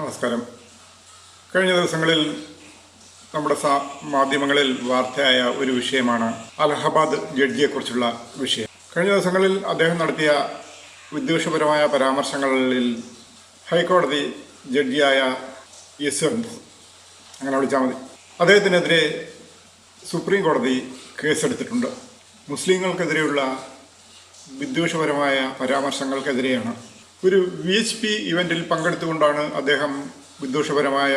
നമസ്കാരം. കഴിഞ്ഞ ദിവസങ്ങളിൽ നമ്മുടെ മാധ്യമങ്ങളിൽ വാർത്തയായ ഒരു വിഷയമാണ് അലഹബാദ് ജഡ്ജിയെക്കുറിച്ചുള്ള വിഷയം. കഴിഞ്ഞ ദിവസങ്ങളിൽ അദ്ദേഹം നടത്തിയ വിദ്വേഷപരമായ പരാമർശങ്ങളിൽ ഹൈക്കോടതി ജഡ്ജിയായ യശ്വന്ത് അങ്ങനെ വിളിച്ചാൽ മതി. അദ്ദേഹത്തിനെതിരെ സുപ്രീം കോടതി കേസെടുത്തിട്ടുണ്ട്. മുസ്ലിങ്ങൾക്കെതിരെയുള്ള വിദ്വേഷപരമായ പരാമർശങ്ങൾക്കെതിരെയാണ് ഒരു വി എച്ച് പി ഇവന്റിൽ പങ്കെടുത്തുകൊണ്ടാണ് അദ്ദേഹം വിദ്വേഷപരമായ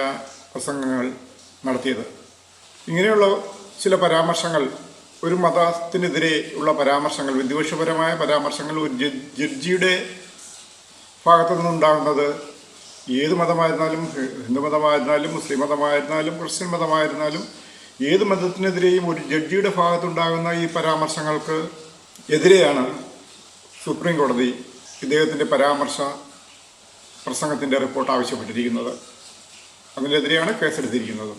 പ്രസംഗങ്ങൾ നടത്തിയത്. ഇങ്ങനെയുള്ള ചില പരാമർശങ്ങൾ ഒരു മതത്തിനെതിരെ ഉള്ള പരാമർശങ്ങൾ വിദ്വേഷപരമായ പരാമർശങ്ങൾ ഒരു ജഡ്ജിയുടെ ഭാഗത്തു നിന്നുണ്ടാകുന്നത് ഏത് മതമായിരുന്നാലും ഹിന്ദു മതമായിരുന്നാലും മുസ്ലിം മതമായിരുന്നാലും ക്രിസ്ത്യൻ മതമായിരുന്നാലും ഏത് മതത്തിനെതിരെയും ഒരു ജഡ്ജിയുടെ ഭാഗത്തുണ്ടാകുന്ന ഈ പരാമർശങ്ങൾക്ക് എതിരെയാണ് സുപ്രീം കോടതി ഇദ്ദേഹത്തിന്റെ പരാമർശ പ്രസംഗത്തിന്റെ റിപ്പോർട്ട് ആവശ്യപ്പെട്ടിരിക്കുന്നത്. അതിനെതിരെയാണ് കേസെടുത്തിരിക്കുന്നത്.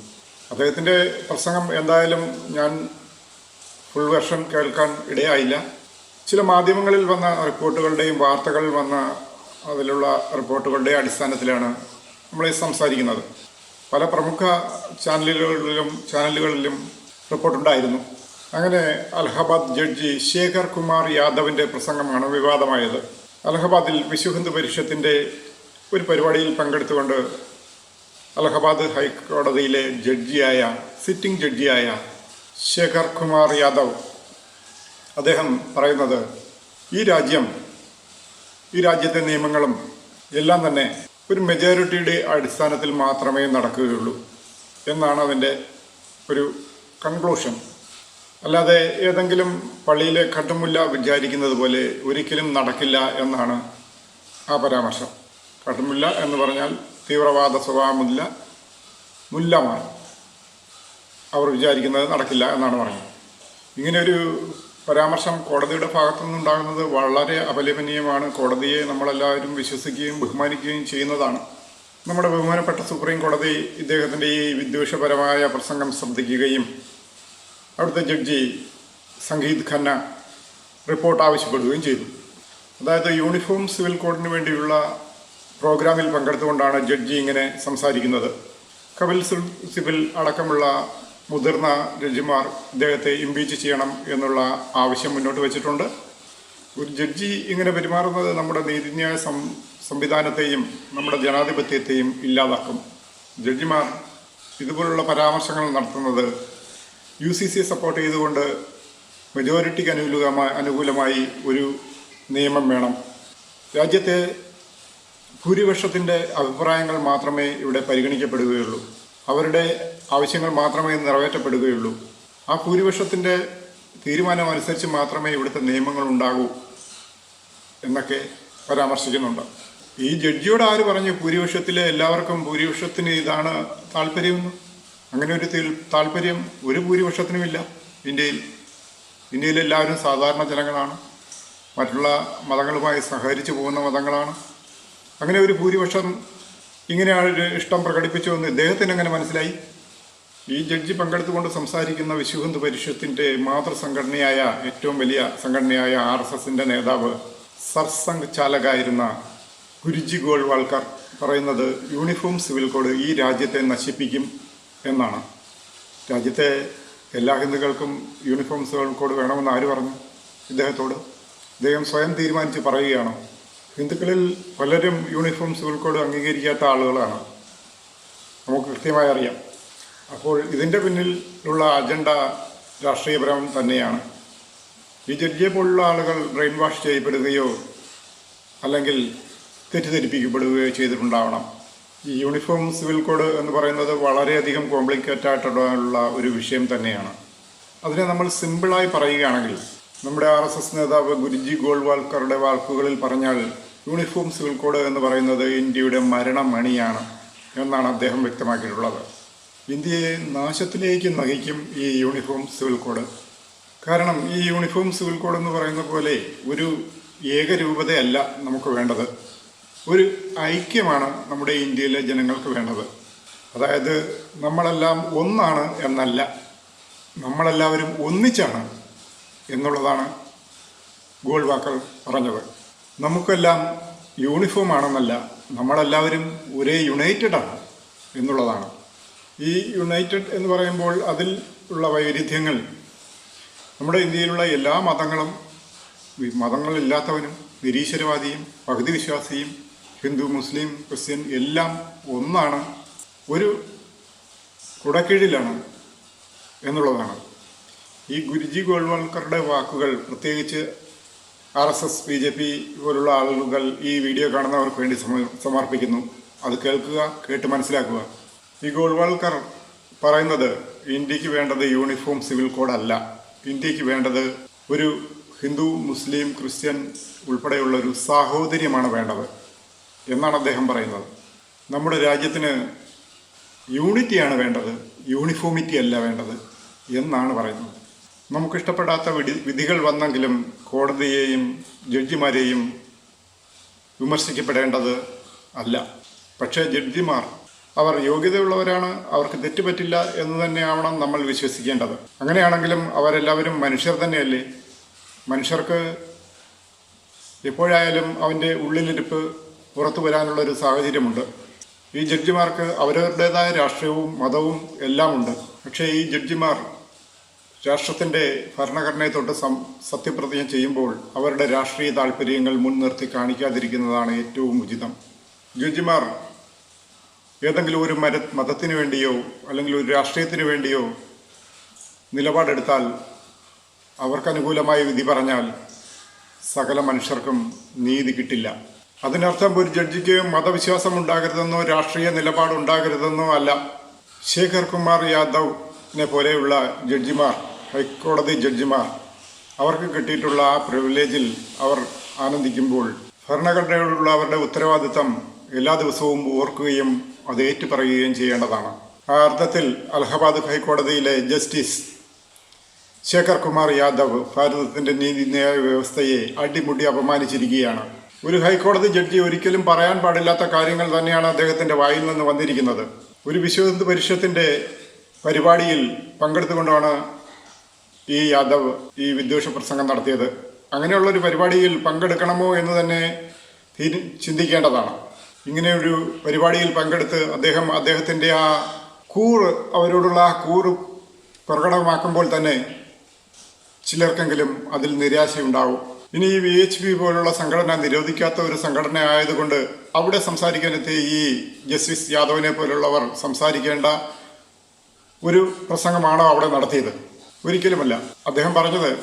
അദ്ദേഹത്തിന്റെ പ്രസംഗം എന്തായാലും ഞാൻ ഫുൾ വെർഷൻ കേൾക്കാൻ ഇടയായില്ല. ചില മാധ്യമങ്ങളിൽ വന്ന റിപ്പോർട്ടുകളുടെയും വാർത്തകളിൽ വന്ന അതിലുള്ള റിപ്പോർട്ടുകളുടെയും അടിസ്ഥാനത്തിലാണ് നമ്മൾ സംസാരിക്കുന്നത്. പല പ്രമുഖ ചാനലുകളിലും ചാനലുകളിലും റിപ്പോർട്ടുണ്ടായിരുന്നു. അങ്ങനെ അലഹബാദ് ജഡ്ജി ശേഖർ കുമാർ യാദവിന്റെ പ്രസംഗമാണ് വിവാദമായത്. അലഹബാദിൽ വിശ്വ ഹിന്ദു പരിഷത്തിന്റെ ഒരു പരിപാടിയിൽ പങ്കെടുത്തുകൊണ്ട് അലഹബാദ് ഹൈക്കോടതിയിലെ ജഡ്ജിയായ സിറ്റിംഗ് ജഡ്ജിയായ ശേഖർ കുമാർ യാദവ്. അദ്ദേഹം പറയുന്നത് ഈ രാജ്യം ഈ രാജ്യത്തെ നിയമങ്ങളും എല്ലാം തന്നെ ഒരു മെജോറിറ്റിയുടെ അടിസ്ഥാനത്തിൽ മാത്രമേ നടക്കുകയുള്ളൂ എന്നാണ് അതിന്റെ ഒരു കൺക്ലൂഷൻ അല്ലാതെ ഏതെങ്കിലും പള്ളിയിലെ കട്ടുമുല്ല വിചാരിക്കുന്നത് പോലെ ഒരിക്കലും നടക്കില്ല എന്നാണ് ആ പരാമർശം. കട്ടുമുല്ല എന്ന് പറഞ്ഞാൽ തീവ്രവാദ സ്വഭാവമില്ല മുല്ലമാണ്. അവർ വിചാരിക്കുന്നത് നടക്കില്ല എന്നാണ് പറഞ്ഞത്. ഇങ്ങനെയൊരു പരാമർശം കോടതിയുടെ ഭാഗത്തുനിന്നുണ്ടാകുന്നത് വളരെ അപലപനീയമാണ്. കോടതിയെ നമ്മളെല്ലാവരും വിശ്വസിക്കുകയും ബഹുമാനിക്കുകയും ചെയ്യുന്നതാണ്. നമ്മുടെ ബഹുമാനപ്പെട്ട സുപ്രീം കോടതി ഇദ്ദേഹത്തിന്റെ ഈ വിദ്വേഷപരമായ പ്രസംഗം ശ്രദ്ധിക്കുകയും അവിടുത്തെ ജഡ്ജി സംഗീത് ഖന്ന റിപ്പോർട്ട് ആവശ്യപ്പെടുകയും ചെയ്തു. അതായത് യൂണിഫോം സിവിൽ കോഡിന് വേണ്ടിയുള്ള പ്രോഗ്രാമിൽ പങ്കെടുത്തുകൊണ്ടാണ് ജഡ്ജി ഇങ്ങനെ സംസാരിക്കുന്നത്. കപിൽ സിബിൽ അടക്കമുള്ള മുതിർന്ന ജഡ്ജിമാർ അദ്ദേഹത്തെ ഇംപീച്ച് ചെയ്യണം എന്നുള്ള ആവശ്യം മുന്നോട്ട് വെച്ചിട്ടുണ്ട്. ഒരു ജഡ്ജി ഇങ്ങനെ പെരുമാറുന്നത് നമ്മുടെ നീതിന്യായ സം സംവിധാനത്തെയും നമ്മുടെ ജനാധിപത്യത്തെയും ഇല്ലാതാക്കും. ജഡ്ജിമാർ ഇതുപോലുള്ള പരാമർശങ്ങൾ നടത്തുന്നത് യു സി സിയെ സപ്പോർട്ട് ചെയ്തുകൊണ്ട് മെജോറിറ്റിക്ക് അനുകൂലമായി അനുകൂലമായി ഒരു നിയമം വേണം. രാജ്യത്തെ ഭൂരിപക്ഷത്തിന്റെ അഭിപ്രായങ്ങൾ മാത്രമേ ഇവിടെ പരിഗണിക്കപ്പെടുകയുള്ളൂ. അവരുടെ ആവശ്യങ്ങൾ മാത്രമേ നിറവേറ്റപ്പെടുകയുള്ളൂ. ആ ഭൂരിപക്ഷത്തിന്റെ തീരുമാനം അനുസരിച്ച് മാത്രമേ ഇവിടുത്തെ നിയമങ്ങൾ ഉണ്ടാകൂ എന്നൊക്കെ പരാമർശിക്കുന്നുണ്ട്. ഈ ജഡ്ജിയോട് ആര് പറഞ്ഞു ഭൂരിപക്ഷത്തിലെ എല്ലാവർക്കും ഭൂരിപക്ഷത്തിന് ഇതാണ് താല്പര്യമെന്ന്? അങ്ങനെ ഒരു താല്പര്യം ഒരു ഭൂരിപക്ഷത്തിനുമില്ല. ഇന്ത്യയിൽ. എല്ലാവരും സാധാരണ ജനങ്ങളാണ്. മറ്റുള്ള മതങ്ങളുമായി സഹകരിച്ചു പോകുന്ന മതങ്ങളാണ്. അങ്ങനെ ഒരു ഭൂരിപക്ഷം ഒരു ഇഷ്ടം പ്രകടിപ്പിച്ചു എന്ന് ഇദ്ദേഹത്തിന് അങ്ങനെ മനസ്സിലായി? ഈ ജഡ്ജി പങ്കെടുത്തുകൊണ്ട് സംസാരിക്കുന്ന വിശ്വഹിന്ദു പരിഷത്തിന്റെ മാതൃസംഘടനയായ ഏറ്റവും വലിയ സംഘടനയായ ആർ എസ് എസിന്റെ നേതാവ് സർസംഘ് ചാലകായിരുന്ന ഗുരുജി ഗോൾവാൾക്കർ പറയുന്നത് യൂണിഫോം സിവിൽ കോഡ് ഈ രാജ്യത്തെ നശിപ്പിക്കും. എന്നാണ്. രാജ്യത്തെ എല്ലാ ഹിന്ദുക്കൾക്കും യൂണിഫോം കോഡ് വേണമെന്ന് ആര് പറഞ്ഞു? ഇദ്ദേഹത്തോട്. ഇദ്ദേഹം സ്വയം തീരുമാനിച്ച് പറയുകയാണോ. ഹിന്ദുക്കളിൽ പലരും യൂണിഫോം സിവിൽ കോഡ് അംഗീകരിക്കാത്ത ആളുകളാണ്. നമുക്ക് കൃത്യമായി അറിയാം. അപ്പോൾ ഇതിന്റെ പിന്നിലുള്ള അജണ്ട രാഷ്ട്രീയപരം തന്നെയാണ്. ബി ഈ ഡിയെ പോലുള്ള ആളുകൾ ബ്രെയിൻ വാഷ് ചെയ്യപ്പെടുകയോ അല്ലെങ്കിൽ തെറ്റിദ്ധരിപ്പിക്കപ്പെടുകയോ ചെയ്തിട്ടുണ്ടാവണം. ഈ യൂണിഫോം സിവിൽ കോഡ് എന്ന് പറയുന്നത് വളരെയധികം കോംപ്ലിക്കേറ്റ് ആയിട്ടുള്ള ഒരു വിഷയം തന്നെയാണ്. അതിനെ നമ്മൾ സിമ്പിളായി പറയുകയാണെങ്കിൽ നമ്മുടെ ആർ എസ് എസ് നേതാവ് ഗുരുജി ഗോൾവാൾക്കറുടെ വാക്കുകളിൽ പറഞ്ഞാൽ യൂണിഫോം സിവിൽ കോഡ് എന്ന് പറയുന്നത് ഇന്ത്യയുടെ മരണമണിയാണ് എന്നാണ് അദ്ദേഹം വ്യക്തമാക്കിയിട്ടുള്ളത്. ഇന്ത്യയെ നാശത്തിലേക്ക് നയിക്കും ഈ യൂണിഫോം സിവിൽ കോഡ് കാരണം ഈ യൂണിഫോം സിവിൽ കോഡ് എന്ന് പറയുന്ന പോലെ ഒരു ഏകരൂപതയല്ല നമുക്ക് വേണ്ടത്. ഒരു ഐക്യമാണ് നമ്മുടെ ഇന്ത്യയിലെ ജനങ്ങൾക്ക് വേണ്ടത്. അതായത് നമ്മളെല്ലാം ഒന്നാണ് എന്നല്ല നമ്മളെല്ലാവരും ഒന്നിച്ചാണ് എന്നുള്ളതാണ് ഗോൾവാക്കൾ പറഞ്ഞത്. നമുക്കെല്ലാം യൂണിഫോം ആണെന്നല്ല നമ്മളെല്ലാവരും ഒരേ യുണൈറ്റഡ് ആണ് എന്നുള്ളതാണ്. ഈ യുണൈറ്റഡ് എന്ന് പറയുമ്പോൾ അതിൽ ഉള്ള വൈരുദ്ധ്യങ്ങൾ നമ്മുടെ ഇന്ത്യയിലുള്ള എല്ലാ മതങ്ങളും മതങ്ങളില്ലാത്തവനും നിരീശ്വരവാദിയും പകുതി വിശ്വാസിയും ഹിന്ദു മുസ്ലിം ക്രിസ്ത്യൻ എല്ലാം ഒന്നാണ്. ഒരു കുടക്കീഴിലാണ് എന്നുള്ളതാണ്. ഈ ഗുരുജി ഗോൾവാൾക്കറുടെ വാക്കുകൾ പ്രത്യേകിച്ച് R S S B J P പോലുള്ള ആളുകൾ ഈ വീഡിയോ കാണുന്നവർക്ക് വേണ്ടി സമ- സമർപ്പിക്കുന്നു. അത് കേൾക്കുക കേട്ട് മനസ്സിലാക്കുക. ഈ ഗോൾവാൾക്കർ പറയുന്നത് ഇന്ത്യയ്ക്ക് വേണ്ടത് യൂണിഫോം സിവിൽ കോഡ് അല്ല ഇന്ത്യയ്ക്ക് വേണ്ടത് ഒരു ഹിന്ദു മുസ്ലിം ക്രിസ്ത്യൻ ഉൾപ്പെടെയുള്ള ഒരു സാഹോദര്യമാണ് വേണ്ടത്. എന്നാണ് അദ്ദേഹം പറയുന്നത്. നമ്മുടെ രാജ്യത്തിന് യൂണിറ്റിയാണ് വേണ്ടത് യൂണിഫോമിറ്റി അല്ല വേണ്ടത് എന്നാണ് പറയുന്നത്. നമുക്കിഷ്ടപ്പെടാത്ത വിധി വിധികൾ വന്നെങ്കിലും കോടതിയെയും ജഡ്ജിമാരെയും വിമർശിക്കപ്പെടേണ്ടത് അല്ല. പക്ഷേ ജഡ്ജിമാർ അവർ യോഗ്യതയുള്ളവരാണ് അവർക്ക് തെറ്റുപറ്റില്ല എന്ന് തന്നെയാവണം നമ്മൾ വിശ്വസിക്കേണ്ടത്. അങ്ങനെയാണെങ്കിലും അവരെല്ലാവരും മനുഷ്യർ തന്നെയല്ലേ? മനുഷ്യർക്ക് എപ്പോഴായാലും അവന്റെ ഉള്ളിലിരിപ്പ് പുറത്തു വരാനുള്ള ഒരു സാഹചര്യമുണ്ട്. ഈ ജഡ്ജിമാർക്ക് അവരവരുടേതായ രാഷ്ട്രീയവും മതവും എല്ലാം ഉണ്ട് പക്ഷേ ഈ ജഡ്ജിമാർ രാഷ്ട്രത്തിന്റെ ഭരണഘടനയെ തൊട്ട് സം സത്യപ്രതിജ്ഞ ചെയ്യുമ്പോൾ അവരുടെ രാഷ്ട്രീയ താല്പര്യങ്ങൾ മുൻനിർത്തി കാണിക്കാതിരിക്കുന്നതാണ് ഏറ്റവും ഉചിതം. ജഡ്ജിമാർ ഏതെങ്കിലും ഒരു മര മതത്തിന് വേണ്ടിയോ അല്ലെങ്കിൽ ഒരു രാഷ്ട്രീയത്തിന് വേണ്ടിയോ നിലപാടെടുത്താൽ അവർക്കനുകൂലമായ വിധി പറഞ്ഞാൽ സകല മനുഷ്യർക്കും നീതി കിട്ടില്ല. അതിനർത്ഥം ഒരു ജഡ്ജിക്ക് മതവിശ്വാസം ഉണ്ടാകരുതെന്നോ രാഷ്ട്രീയ നിലപാടുണ്ടാകരുതെന്നോ അല്ല. ശേഖർ കുമാർ യാദവിനെ പോലെയുള്ള ജഡ്ജിമാർ ഹൈക്കോടതി ജഡ്ജിമാർ അവർക്ക് കിട്ടിയിട്ടുള്ള ആ പ്രിവിലേജിൽ അവർ ആനന്ദിക്കുമ്പോൾ ഭരണഘടനയോടുള്ള അവരുടെ ഉത്തരവാദിത്തം എല്ലാ ദിവസവും ഓർക്കുകയും അത് ഏറ്റുപറയുകയും ചെയ്യേണ്ടതാണ്. ആ അർത്ഥത്തിൽ അലഹബാദ് ഹൈക്കോടതിയിലെ ജസ്റ്റിസ് ശേഖർ കുമാർ യാദവ് ഭാരതത്തിന്റെ നീതിന്യായ വ്യവസ്ഥയെ അടിമുടി അപമാനിച്ചിരിക്കുകയാണ്. ഒരു ഹൈക്കോടതി ജഡ്ജി ഒരിക്കലും പറയാൻ പാടില്ലാത്ത കാര്യങ്ങൾ തന്നെയാണ് അദ്ദേഹത്തിന്റെ വായിൽ നിന്ന് വന്നിരിക്കുന്നത്. ഒരു വിശ്വഹിന്ദു പരിഷത്തിന്റെ പരിപാടിയിൽ പങ്കെടുത്തുകൊണ്ടാണ് ഈ യാദവ് ഈ വിദ്വേഷ പ്രസംഗം നടത്തിയത്. അങ്ങനെയുള്ളൊരു പരിപാടിയിൽ പങ്കെടുക്കണമോ എന്ന് തന്നെ ചിന്തിക്കേണ്ടതാണ്. ഇങ്ങനെയൊരു പരിപാടിയിൽ പങ്കെടുത്ത് അദ്ദേഹം അദ്ദേഹത്തിന്റെ ആ കൂറ് അവരോടുള്ള ആ കൂറ് പ്രകടമാക്കുമ്പോൾ തന്നെ ചിലർക്കെങ്കിലും അതിൽ നിരാശയുണ്ടാവും. ഇനി ഈ വി എച്ച് പി പോലുള്ള സംഘടന നിരോധിക്കാത്ത ഒരു സംഘടന ആയതുകൊണ്ട് അവിടെ സംസാരിക്കാനെത്തിയ ഈ ജസ്റ്റിസ് യാദവിനെ പോലുള്ളവർ സംസാരിക്കേണ്ട ഒരു പ്രസംഗമാണോ അവിടെ നടത്തിയത്? ഒരിക്കലുമല്ല. അദ്ദേഹം പറഞ്ഞത്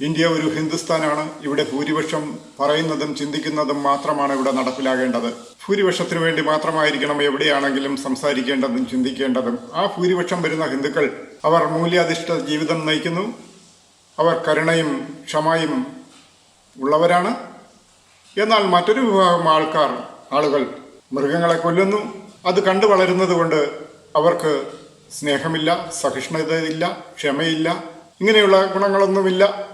ഇന്ത്യ ഒരു ഹിന്ദുസ്ഥാനാണ്. ഇവിടെ ഭൂരിപക്ഷം പറയുന്നതും ചിന്തിക്കുന്നതും മാത്രമാണ് ഇവിടെ നടപ്പിലാകേണ്ടത്. ഭൂരിപക്ഷത്തിനു വേണ്ടി മാത്രമായിരിക്കണം എവിടെയാണെങ്കിലും സംസാരിക്കേണ്ടതും ചിന്തിക്കേണ്ടതും. ആ ഭൂരിപക്ഷം വരുന്ന ഹിന്ദുക്കൾ അവർ മൂല്യാധിഷ്ഠിത ജീവിതം നയിക്കുന്നു. അവർ കരുണയും ക്ഷമയും ഉള്ളവരാണ്. എന്നാൽ മറ്റൊരു വിഭാഗം ആൾക്കാർ ആളുകൾ മൃഗങ്ങളെ കൊല്ലുന്നു. അത് കണ്ടു വളരുന്നത് കൊണ്ട് അവർക്ക് സ്നേഹമില്ല സഹിഷ്ണുതയില്ല ക്ഷമയില്ല ഇങ്ങനെയുള്ള ഗുണങ്ങളൊന്നുമില്ല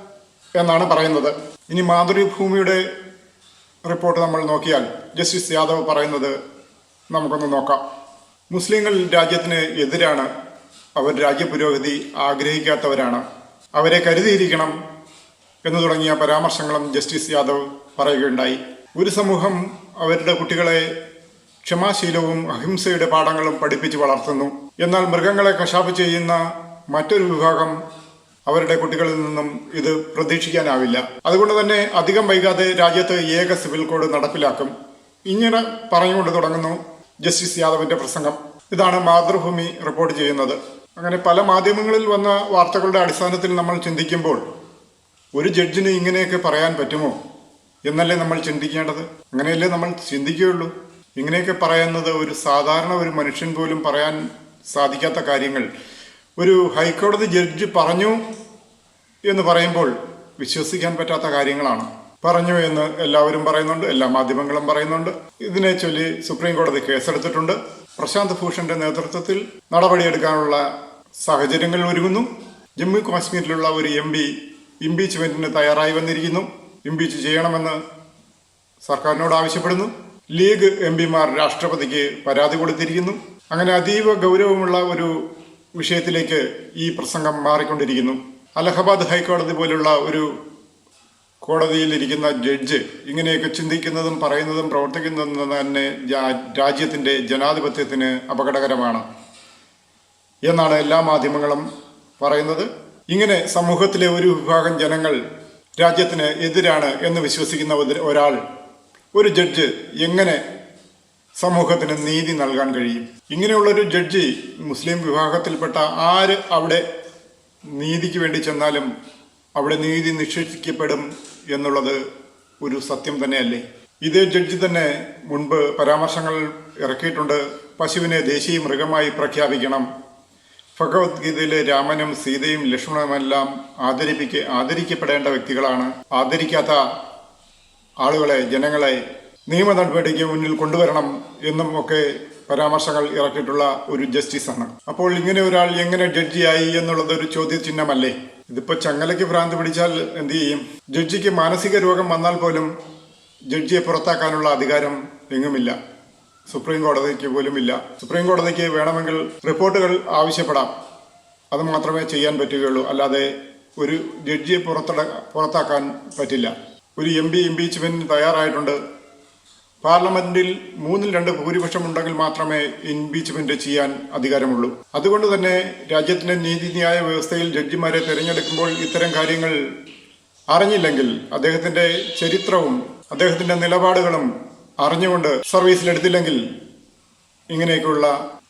എന്നാണ് പറയുന്നത്. ഇനി മാതൃഭൂമിയുടെ റിപ്പോർട്ട് നമ്മൾ നോക്കിയാൽ ജസ്റ്റിസ് യാദവ് പറയുന്നത് നമുക്കൊന്ന് നോക്കാം. മുസ്ലിങ്ങൾ രാജ്യത്തിന് എതിരാണ്. അവർ രാജ്യപുരോഗതി ആഗ്രഹിക്കാത്തവരാണ്. അവരെ കരുതിയിരിക്കണം എന്ന് തുടങ്ങിയ പരാമർശങ്ങളും ജസ്റ്റിസ് യാദവ് പറയുകയുണ്ടായി. ഒരു സമൂഹം അവരുടെ കുട്ടികളെ ക്ഷമാശീലവും അഹിംസയുടെ പാഠങ്ങളും പഠിപ്പിച്ച് വളർത്തുന്നു. എന്നാൽ മൃഗങ്ങളെ കശാപ്പ് ചെയ്യുന്ന മറ്റൊരു വിഭാഗം അവരുടെ കുട്ടികളിൽ നിന്നും ഇത് പ്രതീക്ഷിക്കാനാവില്ല. അതുകൊണ്ട് തന്നെ അധികം വൈകാതെ രാജ്യത്ത് ഏക സിവിൽ കോഡ് നടപ്പിലാക്കും. ഇങ്ങനെ പറഞ്ഞുകൊണ്ട് തുടങ്ങുന്നു ജസ്റ്റിസ് യാദവിന്റെ പ്രസംഗം. ഇതാണ് മാതൃഭൂമി റിപ്പോർട്ട് ചെയ്യുന്നത്. അങ്ങനെ പല മാധ്യമങ്ങളിൽ വന്ന വാർത്തകളുടെ അടിസ്ഥാനത്തിൽ നമ്മൾ ചിന്തിക്കുമ്പോൾ ഒരു ജഡ്ജിന് ഇങ്ങനെയൊക്കെ പറയാൻ പറ്റുമോ? എന്നല്ലേ നമ്മൾ ചിന്തിക്കേണ്ടത്? അങ്ങനെയല്ലേ നമ്മൾ ചിന്തിക്കുകയുള്ളൂ? ഇങ്ങനെയൊക്കെ പറയുന്നത് ഒരു സാധാരണ ഒരു മനുഷ്യൻ പോലും പറയാൻ സാധിക്കാത്ത കാര്യങ്ങൾ. ഒരു ഹൈക്കോടതി ജഡ്ജ് പറഞ്ഞു എന്ന് പറയുമ്പോൾ വിശ്വസിക്കാൻ പറ്റാത്ത കാര്യങ്ങളാണ്. പറഞ്ഞു എന്ന് എല്ലാവരും പറയുന്നുണ്ട് എല്ലാ മാധ്യമങ്ങളും പറയുന്നുണ്ട്. ഇതിനെ ചൊല്ലി സുപ്രീം കോടതി കേസെടുത്തിട്ടുണ്ട്. പ്രശാന്ത് ഭൂഷന്റെ നേതൃത്വത്തിൽ നടപടിയെടുക്കാനുള്ള സാഹചര്യങ്ങൾ ഒരുങ്ങുന്നു. ജമ്മു കാശ്മീരിലുള്ള ഒരു എം ഇംപീച്ച്മെന്റിന് തയ്യാറായി വന്നിരിക്കുന്നു. ഇംപീച്ച് ചെയ്യണമെന്ന് സർക്കാരിനോട് ആവശ്യപ്പെടുന്നു. ലീഗ് എം പിമാർ രാഷ്ട്രപതിക്ക് പരാതി കൊടുത്തിരിക്കുന്നു. അങ്ങനെ അതീവ ഗൗരവമുള്ള ഒരു വിഷയത്തിലേക്ക് ഈ പ്രസംഗം മാറിക്കൊണ്ടിരിക്കുന്നു. അലഹബാദ് ഹൈക്കോടതി പോലുള്ള ഒരു കോടതിയിലിരിക്കുന്ന ജഡ്ജ് ഇങ്ങനെയൊക്കെ ചിന്തിക്കുന്നതും പറയുന്നതും പ്രവർത്തിക്കുന്നതും തന്നെ രാജ്യത്തിന്റെ ജനാധിപത്യത്തിന് അപകടകരമാണ് എന്നാണ് എല്ലാ മാധ്യമങ്ങളും പറയുന്നത്. ഇങ്ങനെ സമൂഹത്തിലെ ഒരു വിഭാഗം ജനങ്ങൾ രാജ്യത്തിന് എതിരാണ് എന്ന് വിശ്വസിക്കുന്ന ഒരാൾ ഒരു ജഡ്ജ് എങ്ങനെ സമൂഹത്തിന് നീതി നൽകാൻ കഴിയും? ഇങ്ങനെയുള്ളൊരു ജഡ്ജി മുസ്ലിം വിഭാഗത്തിൽപ്പെട്ട ആര് അവിടെ നീതിക്ക് വേണ്ടി ചെന്നാലും അവിടെ നീതി നിഷേധിക്കപ്പെടും എന്നുള്ളത് ഒരു സത്യം തന്നെയല്ലേ? ഇതേ ജഡ്ജി തന്നെ മുൻപ് പരാമർശങ്ങൾ ഇറക്കിയിട്ടുണ്ട്. പശുവിനെ ദേശീയ മൃഗമായി പ്രഖ്യാപിക്കണം. ഭഗവത്ഗീതയിലെ രാമനും സീതയും ലക്ഷ്മണനുമെല്ലാം ആദരിപ്പിക്ക ആദരിക്കപ്പെടേണ്ട വ്യക്തികളാണ്. ആദരിക്കാത്ത ആളുകളെ ജനങ്ങളെ നിയമ നടപടിക്ക് മുന്നിൽ കൊണ്ടുവരണം എന്നും ഒക്കെ പരാമർശങ്ങൾ ഇറക്കിയിട്ടുള്ള ഒരു ജസ്റ്റിസാണ്. അപ്പോൾ ഇങ്ങനെ ഒരാൾ എങ്ങനെ ജഡ്ജിയായി എന്നുള്ളത് ഒരു ചോദ്യചിഹ്നമല്ലേ? ഇതിപ്പോ ചങ്ങലയ്ക്ക് ഭ്രാന്ത് പിടിച്ചാൽ എന്തു ചെയ്യും? ജഡ്ജിക്ക് മാനസിക രോഗം വന്നാൽ പോലും ജഡ്ജിയെ പുറത്താക്കാനുള്ള അധികാരം എങ്ങുമില്ല. സുപ്രീം കോടതിക്ക് പോലും ഇല്ല. സുപ്രീം കോടതിക്ക് വേണമെങ്കിൽ റിപ്പോർട്ടുകൾ ആവശ്യപ്പെടാം. അത് മാത്രമേ ചെയ്യാൻ പറ്റുകയുള്ളൂ. അല്ലാതെ ഒരു ജഡ്ജിയെ പുറത്തട പുറത്താക്കാൻ പറ്റില്ല. ഒരു എം പി ഇംപീച്ച്മെന്റിന് തയ്യാറായിട്ടുണ്ട്. പാർലമെന്റിൽ മൂന്നിൽ രണ്ട് ഭൂരിപക്ഷം ഉണ്ടെങ്കിൽ മാത്രമേ ഇംപീച്ച്മെന്റ് ചെയ്യാൻ അധികാരമുള്ളൂ. അതുകൊണ്ട് തന്നെ രാജ്യത്തിന്റെ നീതിന്യായ വ്യവസ്ഥയിൽ ജഡ്ജിമാരെ തിരഞ്ഞെടുക്കുമ്പോൾ ഇത്തരം കാര്യങ്ങൾ അറിഞ്ഞില്ലെങ്കിൽ അദ്ദേഹത്തിന്റെ ചരിത്രവും അദ്ദേഹത്തിന്റെ നിലപാടുകളും അറിഞ്ഞുകൊണ്ട് സർവീസിലെടുത്തില്ലെങ്കിൽ ഇങ്ങനെയൊക്കെയുള്ള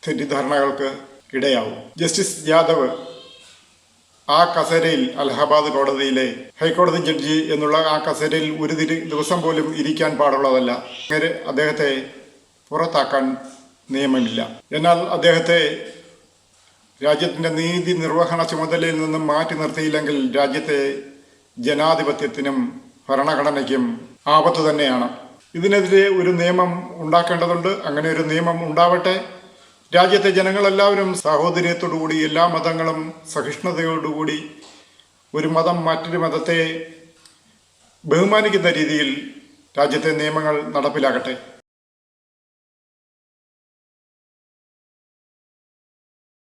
തെറ്റിദ്ധാരണകൾക്ക് ഇടയാവും. ജസ്റ്റിസ് യാദവ് ആ കസേരയിൽ അലഹബാദ് കോടതിയിലെ ഹൈക്കോടതി ജഡ്ജി എന്നുള്ള ആ കസേരയിൽ ഒരു ദിവസം പോലും ഇരിക്കാൻ പാടുള്ളതല്ല. അങ്ങനെ അദ്ദേഹത്തെ പുറത്താക്കാൻ നിയമമില്ല. എന്നാൽ അദ്ദേഹത്തെ രാജ്യത്തിന്റെ നീതി നിർവഹണ ചുമതലയിൽ നിന്നും മാറ്റി നിർത്തിയില്ലെങ്കിൽ രാജ്യത്തെ ജനാധിപത്യത്തിനും ഭരണഘടനയ്ക്കും ആപത്ത് തന്നെയാണ്. ഇതിനെതിരെ ഒരു നിയമം ഉണ്ടാക്കേണ്ടതുണ്ട്. അങ്ങനെ ഒരു നിയമം ഉണ്ടാവട്ടെ. രാജ്യത്തെ ജനങ്ങളെല്ലാവരും സാഹോദര്യത്തോടുകൂടി എല്ലാ മതങ്ങളും സഹിഷ്ണുതയോടുകൂടി ഒരു മതം മറ്റൊരു മതത്തെ ബഹുമാനിക്കുന്ന രീതിയിൽ രാജ്യത്തെ നിയമങ്ങൾ നടപ്പിലാകട്ടെ.